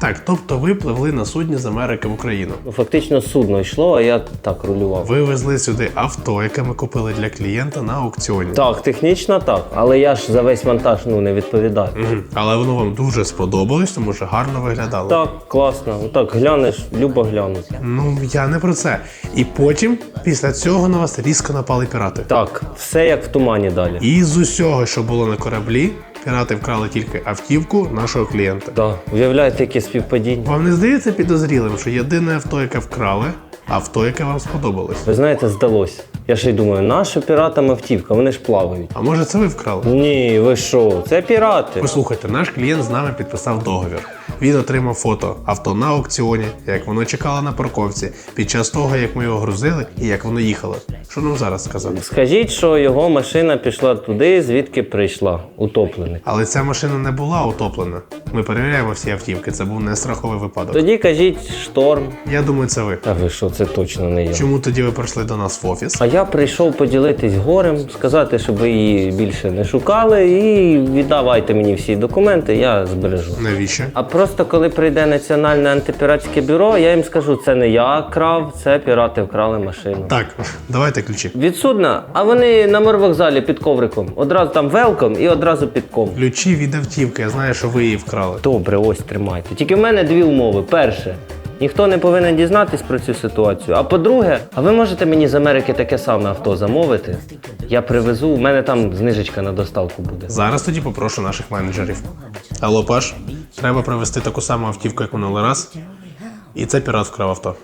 Так, тобто ви пливли на судні з Америки в Україну. Ну, Фактично судно йшло, а я так рулював. Ви везли сюди авто, яке ми купили для клієнта на аукціоні. Так, технічно так, але я ж за весь вантаж ну, не відповідаю. Мгм. Але воно вам дуже сподобалось, тому що гарно виглядало. Так, класно. Отак глянеш, любо глянути. Ну я не про це. І потім, після цього, на вас різко напали пірати. Так, все як в тумані далі. І з усього, що було на кораблі, пірати вкрали тільки автівку нашого клієнта. Так, уявляєте, яке співпадіння. Вам не здається підозрілим, що єдине авто, яке вкрали, авто, яке вам сподобалось. Ви знаєте, здалося. Я ще й думаю, наша піратам автівка, вони ж плавають. А може це ви вкрали? Ні, ви що? Це пірати. Послухайте, наш клієнт з нами підписав договір. Він отримав фото авто на аукціоні, як воно чекало на парковці, під час того, як ми його грузили і як воно їхало. Що нам зараз сказати? Скажіть, що його машина пішла туди, звідки прийшла, утоплений. Але ця машина не була утоплена. Ми перевіряємо всі автівки, це був не страховий випадок. Тоді кажіть шторм. Я думаю, це ви. Та ви що, це точно не я. Чому тоді ви прийшли до нас в офіс? А я прийшов поділитись горем, сказати, щоб ви її більше не шукали, і віддавайте мені всі документи, я збережу. Навіщо? А просто коли прийде національне антипіратське бюро, я їм скажу, це не я крав, це пірати вкрали машину. Так, давайте ключі. Від судна, а вони на морвокзалі під ковриком. Одразу там велком і одразу під коврик. Ключі від автівки, я знаю, що ви її вкрали. Добре, ось тримайте. Тільки в мене дві умови. Перше, ніхто не повинен дізнатись про цю ситуацію. А по-друге, а ви можете мені з Америки таке саме авто замовити? Я привезу, у мене там знижечка на доставку буде. Зараз тоді попрошу наших менеджерів. Алло, Паш, треба привезти таку саму автівку, як минулий раз. І це пірат вкрав авто.